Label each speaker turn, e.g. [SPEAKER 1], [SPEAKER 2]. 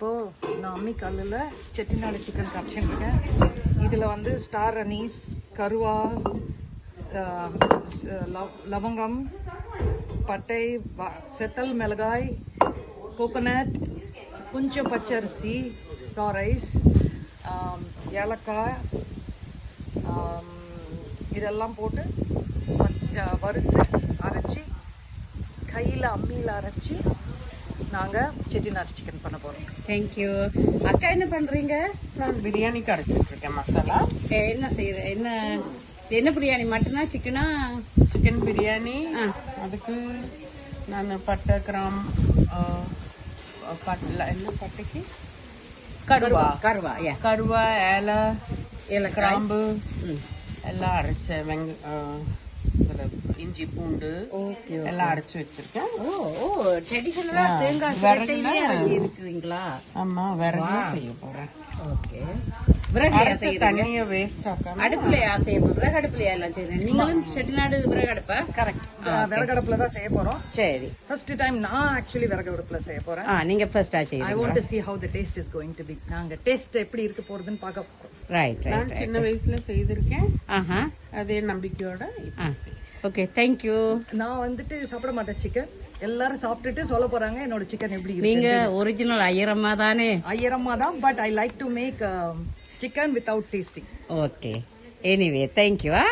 [SPEAKER 1] இப்போ நான் அம்மி கல்லில் செட்டிநாடு சிக்கன் கரைச்சிருக்கேன் இதில் வந்து ஸ்டார் அனீஸ் கருவா லவ்- லவங்கம் பட்டை செத்தல் மிளகாய் கோகோனட் கொஞ்சம் பச்சரிசி ரைஸ் ஏலக்காய் இதெல்லாம் போட்டு வ- வறுத்து அரைச்சி கையில் அம்மியில் அரைச்சி நாங்கள் செட்டிநாடு சிக்கன் பண்ண போகிறோம்
[SPEAKER 2] தேங்க்யூ அக்கா என்ன பண்றீங்க?
[SPEAKER 3] நான் பிரியாணிக்கு அரைச்சிட்டு இருக்கேன் மசாலா.
[SPEAKER 2] என்ன செய்யற என்ன என்ன பிரியாணி? மட்டனா சிக்கனா
[SPEAKER 3] சிக்கன் பிரியாணி
[SPEAKER 2] ஆ.
[SPEAKER 3] அதுக்கு நான் பட்டை கிராம் ஆ, பட்டை என்ன பட்டைக்கு? கருவா.
[SPEAKER 2] கருவா
[SPEAKER 3] கருவா ஏலை
[SPEAKER 2] ஏலக்காய்.
[SPEAKER 3] கிராம்பு
[SPEAKER 2] ம்.
[SPEAKER 3] எல்லாம் அரைச்ச வெங்க இஞ்சி பூண்டு எல்லாம் அரைச்சு வச்சிருக்கேன்.
[SPEAKER 2] ஓ ஓ ட்ரெடிஷனலா தேங்காய்
[SPEAKER 3] ஆமா விறகு செய்ய போறேன்.
[SPEAKER 2] Okay
[SPEAKER 3] waste ஆக்காம.
[SPEAKER 2] அடுப்புலையா செய்ய விறகு அடுப்புலையா எல்லாம் செய்யறீங்க நீங்களும் செட்டிநாடு விறகு அடுப்பா?
[SPEAKER 1] கரெக்ட் விறகடுப்பில் தான் செய்ய போகிறோம்
[SPEAKER 2] சரி.
[SPEAKER 1] ஃபர்ஸ்ட் டைம் நான் ஆக்சுவலி விறகு அடுப்பில் செய்ய போகிறேன்
[SPEAKER 2] ஆ நீங்க ஃபர்ஸ்டா
[SPEAKER 1] ஐ
[SPEAKER 2] செய்யறீங்க
[SPEAKER 1] want to see how the taste is going to be. நாங்க டேஸ்ட் எப்படி இருக்க போறதுன்னு பார்க்க போறோம்.
[SPEAKER 2] ரைட்
[SPEAKER 3] நான்
[SPEAKER 2] ரைட்
[SPEAKER 3] சின்ன வயசுல செய்திருக்கேன்.
[SPEAKER 2] ஆஹா.
[SPEAKER 3] அதே நம்பிக்கையோட
[SPEAKER 2] ஓகே தேங்க்யூ
[SPEAKER 1] நான் வந்துட்டு சாப்பிட மாட்டேன் சிக்கன் எல்லாரும் சாப்பிட்டுட்டு சொல்ல போறாங்க என்னோட சிக்கன் எப்படி இருக்கு
[SPEAKER 2] நீங்க ஒரிஜினல் ஐயரம்மா தானே?
[SPEAKER 1] ஐயரம்மா தான் but I like to make chicken without tasting
[SPEAKER 2] okay anyway thank you ah.